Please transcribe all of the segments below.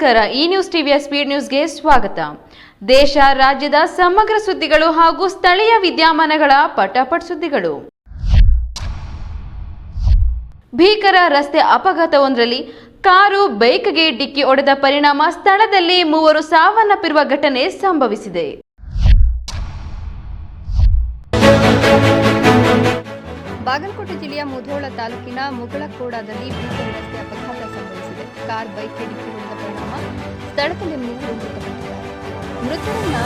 ನಮಸ್ಕಾರ. ಈ ನ್ಯೂಸ್ ಟಿವಿಯ ಸ್ಪೀಡ್ ನ್ಯೂಸ್ಗೆ ಸ್ವಾಗತ. ದೇಶ, ರಾಜ್ಯದ ಸಮಗ್ರ ಸುದ್ದಿಗಳು ಹಾಗೂ ಸ್ಥಳೀಯ ವಿದ್ಯಮಾನಗಳ ಪಟಾಪಟ್ ಸುದ್ದಿಗಳು. ಭೀಕರ ರಸ್ತೆ ಅಪಘಾತವೊಂದರಲ್ಲಿ ಕಾರು ಬೈಕ್ಗೆ ಡಿಕ್ಕಿ ಹೊಡೆದ ಪರಿಣಾಮ ಸ್ಥಳದಲ್ಲಿ ಮೂವರು ಸಾವನ್ನಪ್ಪಿರುವ ಘಟನೆ ಸಂಭವಿಸಿದೆ. ಬಾಗಲಕೋಟೆ ಜಿಲ್ಲೆಯ ಮುಧೋಳ ತಾಲೂಕಿನ ಮುಗಳಕೋಡದಲ್ಲಿ ಭೀಕರ ರಸ್ತೆ ಅಪಘಾತ ಕಾರ್ ಬೈಕ್ಗೆ ಡಿಕ್ಕಿ ಪರಿಣಾಮ ಸ್ಥಳದಲ್ಲಿ ಮೂವರು ಮೃತಪಟ್ಟಿದ್ದಾರೆ. ಮೃತರನ್ನ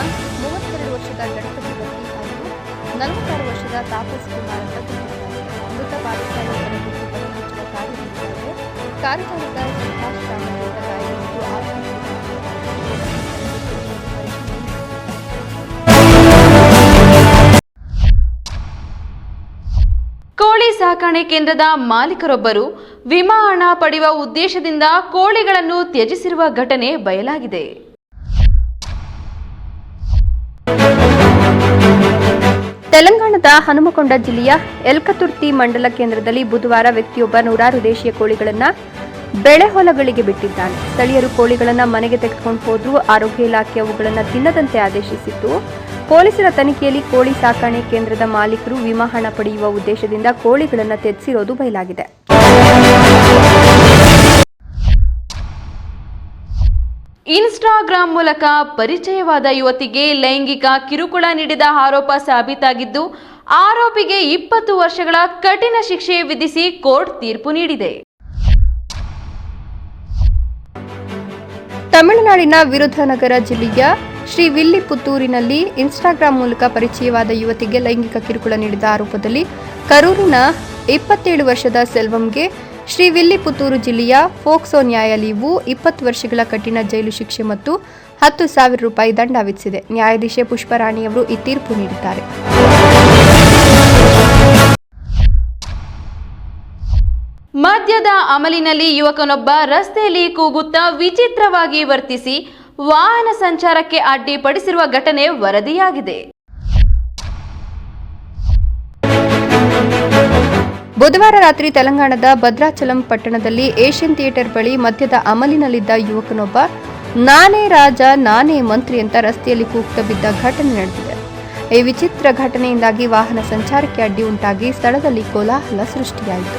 ಮೂವತ್ತೆರಡು ವರ್ಷದ ಗಣಪತಿ ಭಟ್ಟಿ ಹಾಗೂ ನಲವತ್ತಾರು ವರ್ಷದ ತಾಪಸ್ ಕುಮಾರ್ ಅಂತ ಮೃತ ಪಾದಚಾರಿಗಳ ಗುರುತು ಪತ್ತೆ ಕಾರ್ಯ ನಡೆಯುತ್ತಿದೆ ಸುಭಾಷ್ ರಾಮಯ್ಯ ಕೋಳಿ ಸಾಕಣೆ ಕೇಂದ್ರದ ಮಾಲೀಕರೊಬ್ಬರು ವಿಮಾ ಹಣ ಪಡೆಯುವ ಉದ್ದೇಶದಿಂದ ಕೋಳಿಗಳನ್ನು ತ್ಯಜಿಸಿರುವ ಘಟನೆ ಬಯಲಾಗಿದೆ. ತೆಲಂಗಾಣದ ಹನುಮಕೊಂಡ ಜಿಲ್ಲೆಯ ಎಲ್ಕತುರ್ತಿ ಮಂಡಲ ಕೇಂದ್ರದಲ್ಲಿ ಬುಧವಾರ ವ್ಯಕ್ತಿಯೊಬ್ಬ ನೂರಾರು ದೇಶೀಯ ಕೋಳಿಗಳನ್ನು ಬೆಳೆ ಹೊಲಗಳಿಗೆ ಬಿಟ್ಟಿದ್ದಾನೆ. ಸ್ಥಳೀಯರು ಕೋಳಿಗಳನ್ನು ಮನೆಗೆ ತೆಗೆದುಕೊಂಡು ಹೋದ್ರೂ. ಆರೋಗ್ಯ ಇಲಾಖೆ ಅವುಗಳನ್ನು ತಿನ್ನದಂತೆ ಆದೇಶಿಸಿತ್ತು. ಪೊಲೀಸರ ತನಿಖೆಯಲ್ಲಿ ಕೋಳಿ ಸಾಕಣೆ ಕೇಂದ್ರದ ಮಾಲೀಕರು ವಿಮಾ ಹಣ ಪಡೆಯುವ ಉದ್ದೇಶದಿಂದ ಕೋಳಿಗಳನ್ನು ತೆಗೆಸಿರೋದು ಬಯಲಾಗಿದೆ. ಇನ್ಸ್ಟಾಗ್ರಾಂ ಮೂಲಕ ಪರಿಚಯವಾದ ಯುವತಿಗೆ ಲೈಂಗಿಕ ಕಿರುಕುಳ ನೀಡಿದ ಆರೋಪ ಸಾಬೀತಾಗಿದ್ದು ಆರೋಪಿಗೆ ಇಪ್ಪತ್ತು ವರ್ಷಗಳ ಕಠಿಣ ಶಿಕ್ಷೆ ವಿಧಿಸಿ ಕೋರ್ಟ್ ತೀರ್ಪು ನೀಡಿದೆ. ತಮಿಳುನಾಡಿನ ವಿರುದ್ಧನಗರ ಜಿಲ್ಲೆಯ ಶ್ರೀ ವಿಲ್ಲಿ ಪುತ್ತೂರಿನಲ್ಲಿ ಇನ್ಸ್ಟಾಗ್ರಾಂ ಮೂಲಕ ಪರಿಚಯವಾದ ಯುವತಿಗೆ ಲೈಂಗಿಕ ಕಿರುಕುಳ ನೀಡಿದ ಆರೋಪದಲ್ಲಿ ಕರೂರಿನ ಇಪ್ಪತ್ತೇಳು ವರ್ಷದ ಸೆಲ್ವಂಗೆ ಶ್ರೀ ವಿಲ್ಲಿ ಪುತ್ತೂರು ಜಿಲ್ಲೆಯ ಫೋಕ್ಸೋ ನ್ಯಾಯಾಲಯವು ಇಪ್ಪತ್ತು ವರ್ಷಗಳ ಕಠಿಣ ಜೈಲು ಶಿಕ್ಷೆ ಮತ್ತು ಹತ್ತು ಸಾವಿರ ರೂಪಾಯಿ ದಂಡ ವಿಧಿಸಿದೆ. ನ್ಯಾಯಾಧೀಶೆ ಪುಷ್ಪರಾಣಿಯವರು ಈ ತೀರ್ಪು ನೀಡಿದ್ದಾರೆ. ಮದ್ಯದ ಅಮಲಿನಲ್ಲಿ ಯುವಕನೊಬ್ಬ ರಸ್ತೆಯಲ್ಲಿ ಕೂಗುತ್ತಾ ವಿಚಿತ್ರವಾಗಿ ವರ್ತಿಸಿ ವಾಹನ ಸಂಚಾರಕ್ಕೆ ಅಡ್ಡಿಪಡಿಸಿರುವ ಘಟನೆ ವರದಿಯಾಗಿದೆ. ಬುಧವಾರ ರಾತ್ರಿ ತೆಲಂಗಾಣದ ಭದ್ರಾಚಲಂ ಪಟ್ಟಣದಲ್ಲಿ ಏಷ್ಯನ್ ಥಿಯೇಟರ್ ಬಳಿ ಮದ್ಯದ ಅಮಲಿನಲ್ಲಿದ್ದ ಯುವಕನೊಬ್ಬ, ನಾನೇ ರಾಜ, ನಾನೇ ಮಂತ್ರಿ ಅಂತ ರಸ್ತೆಯಲ್ಲಿ ಕೂಗ್ತ ಬಿದ್ದ ಘಟನೆ ನಡೆದಿದೆ. ಈ ವಿಚಿತ್ರ ಘಟನೆಯಿಂದಾಗಿ ವಾಹನ ಸಂಚಾರಕ್ಕೆ ಅಡ್ಡಿ ಉಂಟಾಗಿ ಸ್ಥಳದಲ್ಲಿ ಕೋಲಾಹಲ ಸೃಷ್ಟಿಯಾಯಿತು.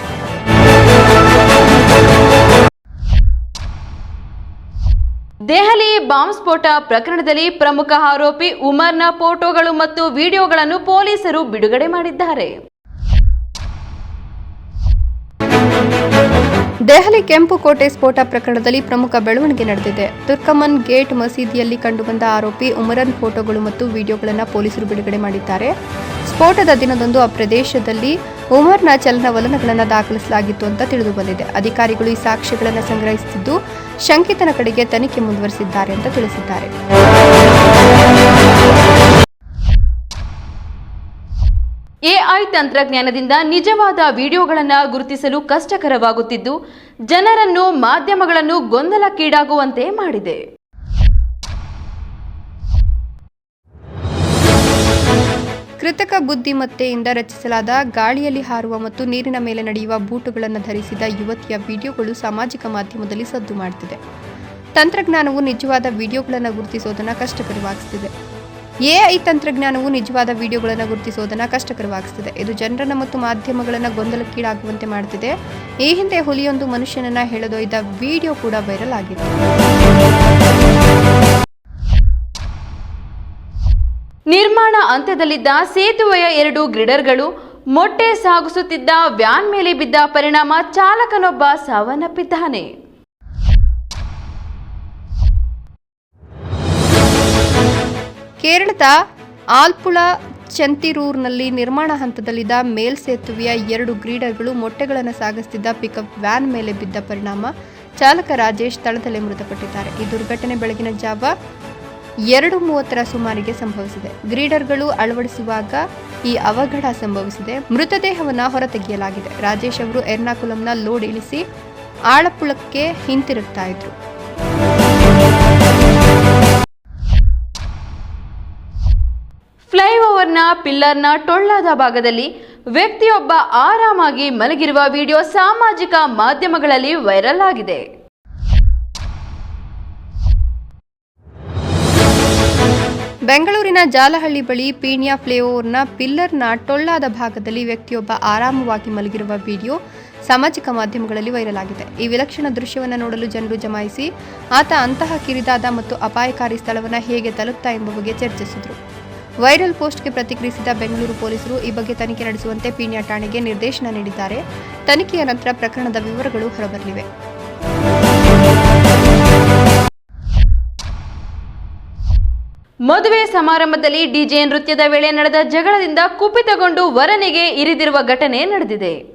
ದೆಹಲಿ ಬಾಂಬ್ ಸ್ಫೋಟ ಪ್ರಕರಣದಲ್ಲಿ ಪ್ರಮುಖ ಆರೋಪಿ ಉಮರ್ನ ಫೋಟೋಗಳು ಮತ್ತು ವಿಡಿಯೋಗಳನ್ನು ಪೊಲೀಸರು ಬಿಡುಗಡೆ ಮಾಡಿದ್ದಾರೆ. ದೆಹಲಿ ಕೆಂಪು ಕೋಟೆ ಸ್ಫೋಟ ಪ್ರಕರಣದಲ್ಲಿ ಪ್ರಮುಖ ಬೆಳವಣಿಗೆ ನಡೆದಿದೆ. ತುರ್ಕಮನ್ ಗೇಟ್ ಮಸೀದಿಯಲ್ಲಿ ಕಂಡುಬಂದ ಆರೋಪಿ ಉಮರನ್ ಫೋಟೋಗಳು ಮತ್ತು ವಿಡಿಯೋಗಳನ್ನು ಪೊಲೀಸರು ಬಿಡುಗಡೆ ಮಾಡಿದ್ದಾರೆ. ಸ್ಫೋಟದ ದಿನದಂದು ಆ ಪ್ರದೇಶದಲ್ಲಿ ಉಮರ್ನ ಚಲನವಲನಗಳನ್ನು ದಾಖಲಿಸಲಾಗಿತ್ತು ಅಂತ ತಿಳಿದು ಬಂದಿದೆ ಅಧಿಕಾರಿಗಳು ಈ ಸಾಕ್ಷ್ಯಗಳನ್ನು ಸಂಗ್ರಹಿಸುತ್ತಿದ್ದು ಶಂಕಿತನ ಕಡೆಗೆ ತನಿಖೆ ಮುಂದುವರೆಸಿದ್ದಾರೆ ಅಂತ ತಿಳಿಸಿದ್ದಾರೆ. ಎಐ ತಂತ್ರಜ್ಞಾನದಿಂದ ನಿಜವಾದ ವಿಡಿಯೋಗಳನ್ನು ಗುರುತಿಸಲು ಕಷ್ಟಕರವಾಗುತ್ತಿದ್ದು, ಜನರನ್ನು ಮಾಧ್ಯಮಗಳನ್ನು ಗೊಂದಲಕ್ಕೀಡಾಗುವಂತೆ ಮಾಡಿದೆ. ಕೃತಕ ಬುದ್ಧಿಮತ್ತೆಯಿಂದ ರಚಿಸಲಾದ ಗಾಳಿಯಲ್ಲಿ ಹಾರುವ ಮತ್ತು ನೀರಿನ ಮೇಲೆ ನಡೆಯುವ ಬೂಟುಗಳನ್ನು ಧರಿಸಿದ ಯುವತಿಯ ವಿಡಿಯೋಗಳು ಸಾಮಾಜಿಕ ಮಾಧ್ಯಮದಲ್ಲಿ ಸದ್ದು ಮಾಡುತ್ತಿದೆ ತಂತ್ರಜ್ಞಾನವು ನಿಜವಾದ ವಿಡಿಯೋಗಳನ್ನು ಗುರುತಿಸೋದನ್ನು ಕಷ್ಟಕರವಾಗಿಸುತ್ತಿದೆ ಎಐ ತಂತ್ರಜ್ಞಾನವು ನಿಜವಾದ ವಿಡಿಯೋಗಳನ್ನು ಗುರುತಿಸೋದನ್ನು ಕಷ್ಟಕರವಾಗಿಸುತ್ತಿದೆ ಇದು ಜನರನ್ನು ಮತ್ತು ಮಾಧ್ಯಮಗಳನ್ನು ಗೊಂದಲಕ್ಕೀಡಾಗುವಂತೆ ಮಾಡುತ್ತಿದೆ ಈ ಹಿಂದೆ ಹುಲಿಯೊಂದು ಮನುಷ್ಯನನ್ನು ಹೇಳದೊಯ್ದ ವಿಡಿಯೋ ಕೂಡ ವೈರಲ್ ಆಗಿದೆ. ನಿರ್ಮಾಣ ಹಂತದಲ್ಲಿದ್ದ ಸೇತುವೆಯ ಎರಡು ಗ್ರಿಡರ್ಗಳು ಮೊಟ್ಟೆ ಸಾಗಿಸುತ್ತಿದ್ದ ವ್ಯಾನ್ ಮೇಲೆ ಬಿದ್ದ ಪರಿಣಾಮ ಚಾಲಕನೊಬ್ಬ ಸಾವನ್ನಪ್ಪಿದ್ದಾನೆ. ಕೇರಳದ ಆಲ್ಪುಳ ಚಂತಿರೂರ್ನಲ್ಲಿ ನಿರ್ಮಾಣ ಹಂತದಲ್ಲಿದ್ದ ಮೇಲ್ಸೇತುವೆಯ ಎರಡು ಗ್ರೀಡರ್ಗಳು ಮೊಟ್ಟೆಗಳನ್ನು ಸಾಗಿಸುತ್ತಿದ್ದ ಪಿಕಪ್ ವ್ಯಾನ್ ಮೇಲೆ ಬಿದ್ದ ಪರಿಣಾಮ ಚಾಲಕ ರಾಜೇಶ್ ಸ್ಥಳದಲ್ಲೇ ಮೃತಪಟ್ಟಿದ್ದಾರೆ. ಈ ದುರ್ಘಟನೆ ಬೆಳಗಿನ ಜಾವ ಎರಡು ಮೂವತ್ತರ ಸುಮಾರಿಗೆ ಸಂಭವಿಸಿದೆ. ಗ್ರೀಡರ್ಗಳು ಅಳವಡಿಸುವಾಗ ಈ ಅವಘಡ ಸಂಭವಿಸಿದೆ. ಮೃತದೇಹವನ್ನು ಹೊರತೆಗೆಯಲಾಗಿದೆ. ರಾಜೇಶ್ ಅವರು ಎರ್ನಾಕುಲಂನ ಲೋಡ್ ಇಳಿಸಿ ಆಳಪುಳಕ್ಕೆ ಹಿಂತಿರುಗ್ತಾ ಇದ್ರು. ಫ್ಲೈಓವರ್ನ ಪಿಲ್ಲರ್ನ ಟೊಳ್ಳಾದ ಭಾಗದಲ್ಲಿ ವ್ಯಕ್ತಿಯೊಬ್ಬ ಆರಾಮಾಗಿ ಮಲಗಿರುವ ವಿಡಿಯೋ ಸಾಮಾಜಿಕ ಮಾಧ್ಯಮಗಳಲ್ಲಿ ವೈರಲ್ ಆಗಿದೆ. ಬೆಂಗಳೂರಿನ ಜಾಲಹಳ್ಳಿ ಬಳಿ ಪೀಣ್ಯ ಫ್ಲೇಓವರ್ನ ಪಿಲ್ಲರ್ನ ಟೊಳ್ಳಾದ ಭಾಗದಲ್ಲಿ ವ್ಯಕ್ತಿಯೊಬ್ಬ ಆರಾಮವಾಗಿ ಮಲಗಿರುವ ವಿಡಿಯೋ ಸಾಮಾಜಿಕ ಮಾಧ್ಯಮಗಳಲ್ಲಿ ವೈರಲ್ ಆಗಿದೆ ಈ ವಿಲಕ್ಷಣ ದೃಶ್ಯವನ್ನು ನೋಡಲು ಜನರು ಜಮಾಯಿಸಿ ಆತ ಅಂತಹ ಕಿರಿದಾದ ಮತ್ತು ಅಪಾಯಕಾರಿ ಸ್ಥಳವನ್ನು ಹೇಗೆ ತಲುಪ್ತಾ ಎಂಬ ಬಗ್ಗೆ ಚರ್ಚಿಸಿದರು. ವೈರಲ್ ಪೋಸ್ಟ್ಗೆ ಪ್ರತಿಕ್ರಿಯಿಸಿದ ಬೆಂಗಳೂರು ಪೊಲೀಸರು ಈ ಬಗ್ಗೆ ತನಿಖೆ ನಡೆಸುವಂತೆ ಪೀಣ್ಯ ಠಾಣೆಗೆ ನಿರ್ದೇಶನ ನೀಡಿದ್ದಾರೆ. ತನಿಖೆಯ ನಂತರ ಪ್ರಕರಣದ ವಿವರಗಳು ಹೊರಬರಲಿವೆ. ಮದುವೆ ಸಮಾರಂಭದಲ್ಲಿ ಡಿಜೆ ನೃತ್ಯದ ವೇಳೆ ನಡೆದ ಜಗಳದಿಂದ ಕುಪಿತಗೊಂಡು ವರನಿಗೆ ಇರಿದಿರುವ ಘಟನೆ ನಡೆದಿದೆ.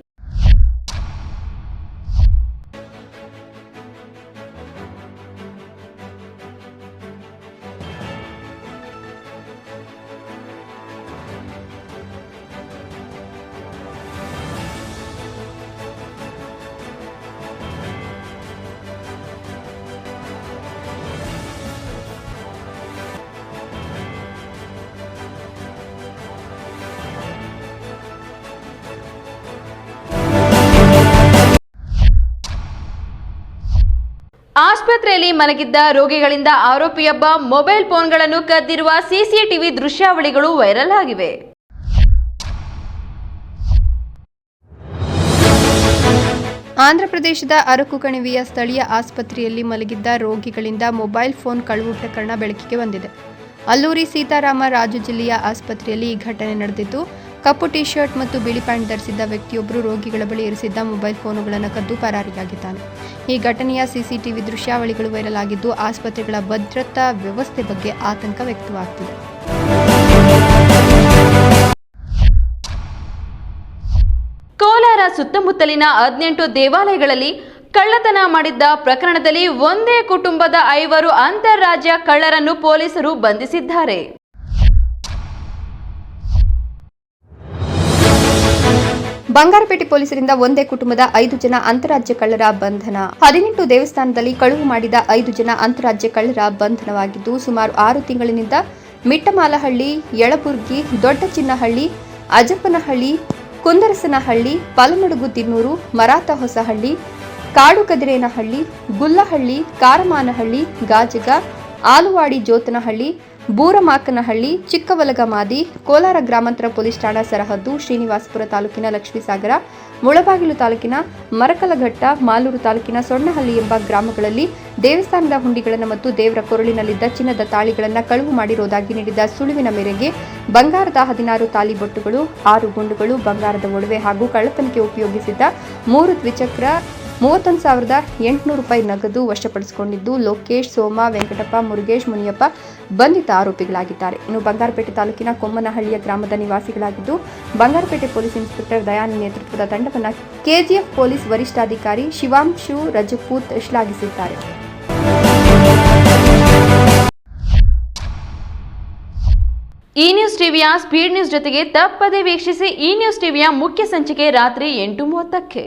ಮಲಗಿದ್ದ ರೋಗಿಗಳಿಂದ ಆರೋಪಿಯೊಬ್ಬ ಮೊಬೈಲ್ ಫೋನ್ಗಳನ್ನು ಕದ್ದಿರುವ ಸಿಸಿಟಿವಿ ದೃಶ್ಯಾವಳಿಗಳು ವೈರಲ್ ಆಗಿವೆ. ಆಂಧ್ರಪ್ರದೇಶದ ಅರಕು ಕಣಿವೆಯ ಸ್ಥಳೀಯ ಆಸ್ಪತ್ರೆಯಲ್ಲಿ ಮಲಗಿದ್ದ ರೋಗಿಗಳಿಂದ ಮೊಬೈಲ್ ಫೋನ್ ಕಳುವು ಪ್ರಕರಣ ಬೆಳಕಿಗೆ ಬಂದಿದೆ. ಅಲ್ಲೂರಿ ಸೀತಾರಾಮ ರಾಜು ಜಿಲ್ಲೆಯ ಆಸ್ಪತ್ರೆಯಲ್ಲಿ ಈ ಘಟನೆ ನಡೆದಿದ್ದು ಕಪ್ಪು ಟಿ ಶರ್ಟ್ ಮತ್ತು ಬಿಳಿ ಪ್ಯಾಂಟ್ ಧರಿಸಿದ್ದ ವ್ಯಕ್ತಿಯೊಬ್ಬರು ರೋಗಿಗಳ ಬಳಿ ಇರಿಸಿದ್ದ ಮೊಬೈಲ್ ಫೋನುಗಳನ್ನು ಕದ್ದು ಪರಾರಿಯಾಗಿದ್ದಾನೆ. ಈ ಘಟನೆಯ ಸಿಸಿಟಿವಿ ದೃಶ್ಯಾವಳಿಗಳು ವೈರಲ್ ಆಗಿದ್ದು, ಆಸ್ಪತ್ರೆಗಳ ಭದ್ರತಾ ವ್ಯವಸ್ಥೆ ಬಗ್ಗೆ ಆತಂಕ ವ್ಯಕ್ತವಾಗ್ತಿದೆ. ಕೋಲಾರ ಸುತ್ತಮುತ್ತಲಿನ ಹದಿನೆಂಟು ದೇವಾಲಯಗಳಲ್ಲಿ ಕಳ್ಳತನ ಮಾಡಿದ್ದ ಪ್ರಕರಣದಲ್ಲಿ ಒಂದೇ ಕುಟುಂಬದ ಐವರು ಅಂತಾರಾಜ್ಯ ಕಳ್ಳರನ್ನು ಪೊಲೀಸರು ಬಂಧಿಸಿದ್ದಾರೆ. ಬಂಗಾರಪೇಟೆ ಪೊಲೀಸರಿಂದ ಒಂದೇ ಕುಟುಂಬದ ಐದು ಜನ ಅಂತಾರಾಜ್ಯ ಕಳ್ಳರ ಬಂಧನ. ಹದಿನೆಂಟು ದೇವಸ್ಥಾನದಲ್ಲಿ ಕಳುವು ಮಾಡಿದ ಐದು ಜನ ಅಂತಾರಾಜ್ಯ ಕಳ್ಳರ ಬಂಧನವಾಗಿದ್ದು, ಸುಮಾರು ಆರು ತಿಂಗಳಿನಿಂದ ಮಿಟ್ಟಮಾಲಹಳ್ಳಿ, ಯಳಬುರ್ಗಿ ದೊಡ್ಡ ಚಿನ್ನಹಳ್ಳಿ ಅಜಪ್ಪನಹಳ್ಳಿ, ಕುಂದರಸನಹಳ್ಳಿ, ಪಲಮಡುಗು ತಿನ್ನೂರು ಮರಾತ ಹೊಸಹಳ್ಳಿ ಕಾಡುಕದಿರೇನಹಳ್ಳಿ, ಗುಲ್ಲಹಳ್ಳಿ, ಕಾರಮಾನಹಳ್ಳಿ, ಗಾಜಗ, ಆಲುವಾಡಿ ಜೋತನಹಳ್ಳಿ ಬೂರಮಾಕನಹಳ್ಳಿ, ಚಿಕ್ಕವಲಗಮಾದಿ, ಕೋಲಾರ ಗ್ರಾಮಾಂತರ ಪೊಲೀಸ್ ಠಾಣಾ ಸರಹದ್ದು, ಶ್ರೀನಿವಾಸಪುರ ತಾಲೂಕಿನ ಲಕ್ಷ್ಮೀಸಾಗರ, ಮುಳಬಾಗಿಲು ತಾಲೂಕಿನ ಮರಕಲಘಟ್ಟ, ಮಾಲೂರು ತಾಲೂಕಿನ ಸೊಣ್ಣಹಳ್ಳಿ ಎಂಬ ಗ್ರಾಮಗಳಲ್ಲಿ ದೇವಸ್ಥಾನದ ಹುಂಡಿಗಳನ್ನು ಮತ್ತು ದೇವರ ಕೊರಳಿನಲ್ಲಿದ್ದ ಚಿನ್ನದ ತಾಳಿಗಳನ್ನು ಕಳುವು ಮಾಡಿರುವುದಾಗಿ ನೀಡಿದ ಸುಳಿವಿನ ಮೇರೆಗೆ ಬಂಗಾರದ ಹದಿನಾರು ತಾಲಿ ಬೊಟ್ಟುಗಳು, ಆರು ಗುಂಡುಗಳು ಬಂಗಾರದ ಒಡವೆ ಹಾಗೂ ಕಳ್ಳತನಕ್ಕೆ ಉಪಯೋಗಿಸಿದ್ದ ಮೂರು ದ್ವಿಚಕ್ರ ಮೂವತ್ತೊಂದು ಸಾವಿರದ ಎಂಟುನೂರು ರೂಪಾಯಿ ನಗದು ವಶಪಡಿಸಿಕೊಂಡಿದ್ದು ಲೋಕೇಶ್, ಸೋಮ, ವೆಂಕಟಪ್ಪ, ಮುರುಗೇಶ್, ಮುನಿಯಪ್ಪ ಬಂಧಿತ ಆರೋಪಿಗಳಾಗಿದ್ದಾರೆ. ಇನ್ನು ಬಂಗಾರಪೇಟೆ ತಾಲೂಕಿನ ಕೊಮ್ಮನಹಳ್ಳಿಯ ಗ್ರಾಮದ ನಿವಾಸಿಗಳಾಗಿದ್ದು, ಬಂಗಾರಪೇಟೆ ಪೊಲೀಸ್ ಇನ್ಸ್ಪೆಕ್ಟರ್ ದಯಾನಿ ನೇತೃತ್ವದ ತಂಡವನ್ನು ಕೆಜಿಎಫ್ ಪೊಲೀಸ್ ವರಿಷ್ಠಾಧಿಕಾರಿ ಶಿವಾಂಶು ರಜಪೂತ್ ಶ್ಲಾಘಿಸಿದ್ದಾರೆ. ಈ ನ್ಯೂಸ್ ಟಿವಿಯ ಸ್ಪೀಡ್ ನ್ಯೂಸ್ ಜೊತೆಗೆ ತಪ್ಪದೇ ವೀಕ್ಷಿಸಿ ಈ ನ್ಯೂಸ್ ಟಿವಿಯ ಮುಖ್ಯ ಸಂಚಿಕೆ ರಾತ್ರಿ ಎಂಟು ಮೂವತ್ತಕ್ಕೆ.